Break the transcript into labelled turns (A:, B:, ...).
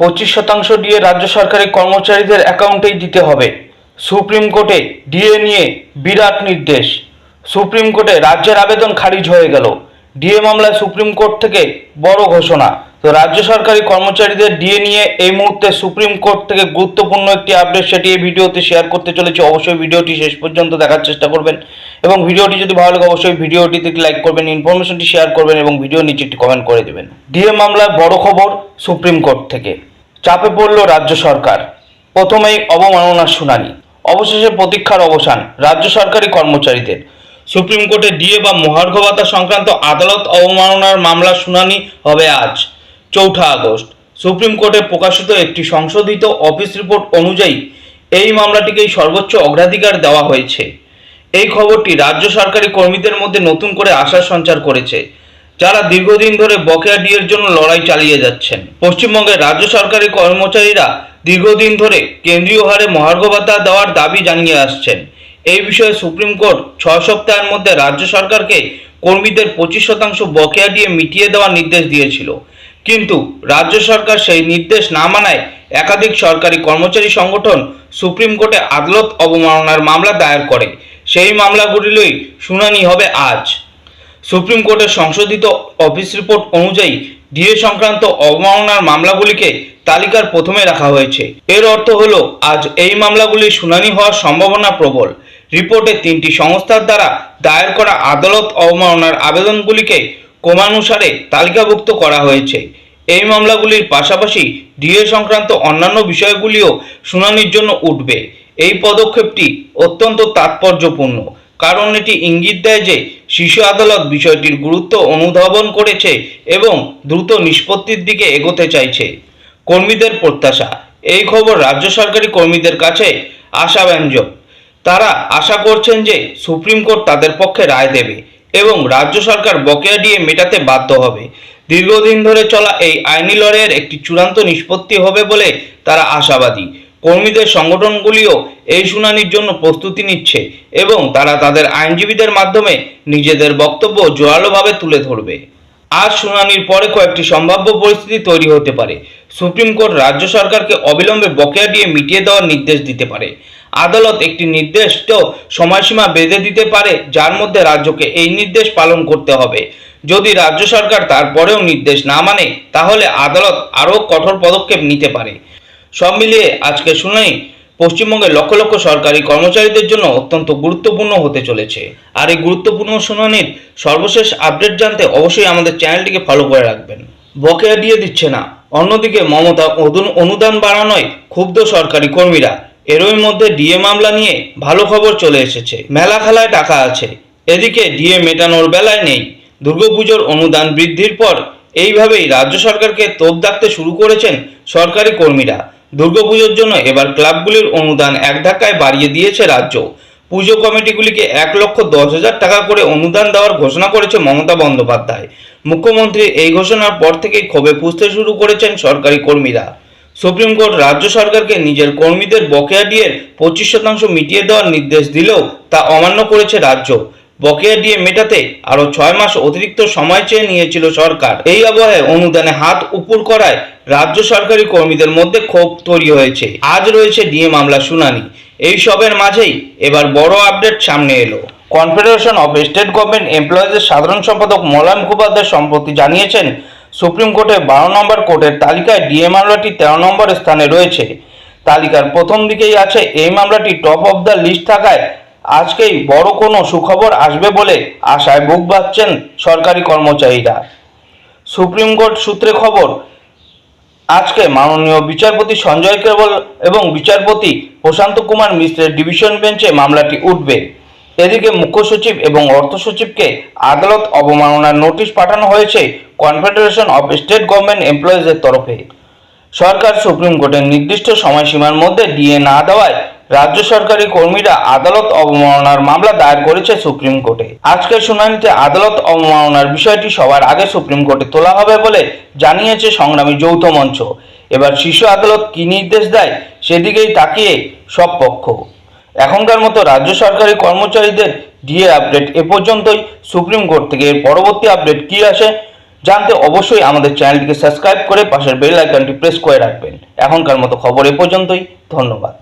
A: পঁচিশ শতাংশ ডিএ রাজ্য সরকারি কর্মচারীদের অ্যাকাউন্টেই দিতে হবে। সুপ্রিম কোর্টে ডিএ নিয়ে বিরাট নির্দেশ। সুপ্রিম কোর্টে রাজ্যের আবেদন খারিজ হয়ে গেল। ডিএ মামলায় সুপ্রিম কোর্ট থেকে বড় ঘোষণা। তো রাজ্য সরকারি কর্মচারীদের ডিএ নিয়ে এই মুহূর্তে সুপ্রিম কোর্ট থেকে গুরুত্বপূর্ণ একটি আপডেট সেটি এই ভিডিওতে শেয়ার করতে চলেছি। অবশ্যই ভিডিওটি শেষ পর্যন্ত দেখার চেষ্টা করবেন এবং ভিডিওটি যদি ভালো লাগে, অবশ্যই ভিডিওটিতে লাইক করবেন, ইনফরমেশনটি শেয়ার করবেন এবং ভিডিও নিচে একটি কমেন্ট করে দেবেন। ডিএ মামলার বড় খবর সুপ্রিম কোর্ট থেকে। চাপে পড়ল রাজ্য সরকার। প্রথমেই অবমাননার শুনানি। অবশেষে প্রতীক্ষার অবসান রাজ্য সরকারি কর্মচারীদের। সুপ্রিম কোর্টে ডিএ বা মহার্ঘ ভাতা সংক্রান্ত আদালত অবমাননার মামলার শুনানি হবে আজ, চৌঠা আগস্ট। সুপ্রিম কোর্টে প্রকাশিত একটি সংশোধিত অফিস রিপোর্ট অনুযায়ী এই মামলাটিকেই সর্বোচ্চ অগ্রাধিকার দেওয়া হয়েছে। এই খবরটি রাজ্য সরকারি কর্মীদের মধ্যে নতুন করে আশার সঞ্চার করেছে। যারা দীর্ঘদিন ধরে বকেয়া ডিএর জন্য লড়াই চালিয়ে যাচ্ছেন। পশ্চিমবঙ্গের রাজ্য সরকারি কর্মচারীরা দীর্ঘদিন ধরে কেন্দ্রীয় হারে মহার্ঘ ভাতা দেওয়ার দাবি জানিয়ে আসছেন। এই বিষয়ে সুপ্রিম কোর্ট ছয় সপ্তাহের মধ্যে রাজ্য সরকারকে কর্মীদের পঁচিশ শতাংশ বকেয়া দিয়ে মিটিয়ে দেওয়ার নির্দেশ দিয়েছিল। কিন্তু রাজ্য সরকার সেই নির্দেশ না মানায় একাধিক সরকারি কর্মচারী সংগঠন সুপ্রিম কোর্টে আদালত অবমাননার মামলা দায়ের করে। সেই মামলাগুলিরই শুনানি হবে আজ। সুপ্রিম কোর্টের সংশোধিত অফিস রিপোর্ট অনুযায়ী ডিএ সংক্রান্ত অবমাননার মামলাগুলিকে তালিকার প্রথমে রাখা হয়েছে। এর অর্থ হল, আজ এই মামলাগুলির শুনানি হওয়ার সম্ভাবনা প্রবল। রিপোর্টে তিনটি সংস্থার দ্বারা দায়ের করা আদালত অবমাননার আবেদনগুলিকে ক্রমানুসারে তালিকাভুক্ত করা হয়েছে। এই মামলাগুলির পাশাপাশি ডিএ সংক্রান্ত অন্যান্য বিষয়গুলিও শুনানির জন্য উঠবে। এই পদক্ষেপটি অত্যন্ত তাৎপর্যপূর্ণ। কারণ এটি ইঙ্গিত দেয় যে শীর্ষ আদালত বিষয়টির গুরুত্ব অনুধাবন করেছে এবং দ্রুত নিষ্পত্তির দিকে এগোতে চাইছে। কর্মীদের প্রত্যাশা। এই খবর রাজ্য সরকারি কর্মীদের কাছে আশাব্যঞ্জক। তারা আশা করছেন যে সুপ্রিম কোর্ট তাদের পক্ষে রায় দেবে এবং রাজ্য সরকার বকেয়া দিয়ে মেটাতে বাধ্য হবে। দীর্ঘদিন ধরে চলা এই আইনি লড়াইয়ের একটি চূড়ান্ত নিষ্পত্তি হবে বলে তারা আশাবাদী। কর্মীদের সংগঠনগুলিও এই শুনানির জন্য প্রস্তুতি নিচ্ছে এবং তারা তাদের আইনজীবীদের মাধ্যমে নিজেদের বক্তব্য জোরালোভাবে তুলে ধরবে। আজ শুনানির পরে কয়েকটি সম্ভাব্য পরিস্থিতি তৈরি হতে পারে। সুপ্রিম কোর্ট রাজ্য সরকারকে অবিলম্বে বকেয়া দিয়ে মিটিয়ে দেওয়ার নির্দেশ দিতে পারে। আদালত একটি নির্দিষ্ট সময়সীমা বেঁধে দিতে পারে, যার মধ্যে রাজ্যকে এই নির্দেশ পালন করতে হবে। যদি রাজ্য সরকার তারপরেও নির্দেশ না মানে তাহলে আদালত আরও কঠোর পদক্ষেপ নিতে পারে। সব মিলিয়ে আজকে শুনানি পশ্চিমবঙ্গের লক্ষ লক্ষ সরকারি কর্মচারীদের জন্য অত্যন্ত গুরুত্বপূর্ণ হতে চলেছে। আর এই গুরুত্বপূর্ণ শুনানির সর্বশেষ আপডেট জানতে অবশ্যই আমাদের চ্যানেলটিকে ফলো করে রাখবেন। বকেয়া দিয়ে দিচ্ছে না। অন্যদিকে মমতা অনু- অনুদান বাড়ানোয় ক্ষুব্ধ সরকারি কর্মীরা। এরই মধ্যে ডিএ মামলা নিয়ে ভালো খবর চলে এসেছে। মেলা খেলায় টাকা আছে। এদিকে ডিএ মেটানোর বেলায় নেই। দুর্গাপুজোর অনুদান বৃদ্ধির পর এইভাবেই রাজ্য সরকারকে তোপ দাগতে শুরু করেছেন সরকারি কর্মীরা। দুর্গাপুজোর জন্য এবার ক্লাবগুলির অনুদান এক ধাক্কায় বাড়িয়ে দিয়েছে রাজ্য। পুজো কমিটিগুলিকে এক লক্ষ দশ হাজার টাকা করে অনুদান দেওয়ার ঘোষণা করেছে মমতা বন্দ্যোপাধ্যায়। মুখ্যমন্ত্রী এই ঘোষণার পর থেকেই ক্ষোভে পুষতে শুরু করেছেন সরকারি কর্মীরা। সুপ্রিম কোর্ট রাজ্য সরকারকে নিজের কর্মীদের বকেয়া দিয়ে পঁচিশ শতাংশ মিটিয়ে দেওয়ার নির্দেশ দিলেও তা অমান্য করেছে রাজ্য। বকেয়া দিয়ে মেটাতে আরও ছয় মাস অতিরিক্ত সময় চেয়ে নিয়েছিল সরকার। এই আবহে অনুদানে হাত উপর করায় রাজ্য সরকারি কর্মীদের মধ্যে ক্ষোভ তৈরি হয়েছে। আজ রয়েছে ডিএ মামলা শুনানি। এই সবের মাঝেই এবার বড় আপডেট সামনে এলো। কনফেডারেশন অফ স্টেট গভর্নমেন্ট এমপ্লয়িজের সাধারণ সম্পাদক মলয় মুখোপাধ্যায় সম্প্রতি জানিয়েছেন, সুপ্রিম কোর্টের বারো নম্বর কোর্টের তালিকায় ডিএ মামলাটি তেরো নম্বর স্থানে রয়েছে। তালিকার প্রথম দিকেই আছে এই মামলাটি টপ অফ দ্য লিস্ট থাকায় আজকেই বড় কোনো সুখবর আসবে বলে আশায় বুক বাঁধছেন সরকারি কর্মচারীরা। সুপ্রিম কোর্ট সূত্রে খবর, আজকে মাননীয় বিচারপতি সঞ্জয় কেবল এবং বিচারপতি প্রশান্ত কুমার মিশ্রের ডিভিশন বেঞ্চে মামলাটি উঠবে। এদিকে মুখ্য সচিব এবং অর্থ সচিবকে আদালত অবমাননার নোটিশ পাঠানো হয়েছে কনফেডারেশন অফ স্টেট গভর্নমেন্ট এমপ্লয়িজের তরফে। সরকার সুপ্রিম কোর্টের নির্দিষ্ট সময়সীমার মধ্যে ডিএ না দেওয়ায় রাজ্য সরকারি কর্মীরা আদালত অবমাননার মামলা দায়ের করেছে সুপ্রিম কোর্টে। আজকের শুনানিতে আদালত অবমাননার বিষয়টি সবার আগে সুপ্রিম কোর্টে তোলা হবে বলে জানিয়েছে সংগ্রামী যৌথ মঞ্চ। এবার শীর্ষ আদালত কি নির্দেশ দেয় সেদিকেই তাকিয়ে সব পক্ষ। এখনকার মতো রাজ্য সরকারি কর্মচারীদের ডিএ আপডেট এ পর্যন্তই। সুপ্রিম কোর্ট থেকে এর পরবর্তী আপডেট কী আসে জানতে অবশ্যই আমাদের চ্যানেলটিকে সাবস্ক্রাইব করে পাশের বেল আইকনটি প্রেস করে রাখবেন। এখনকার মতো খবর এ পর্যন্তই। ধন্যবাদ।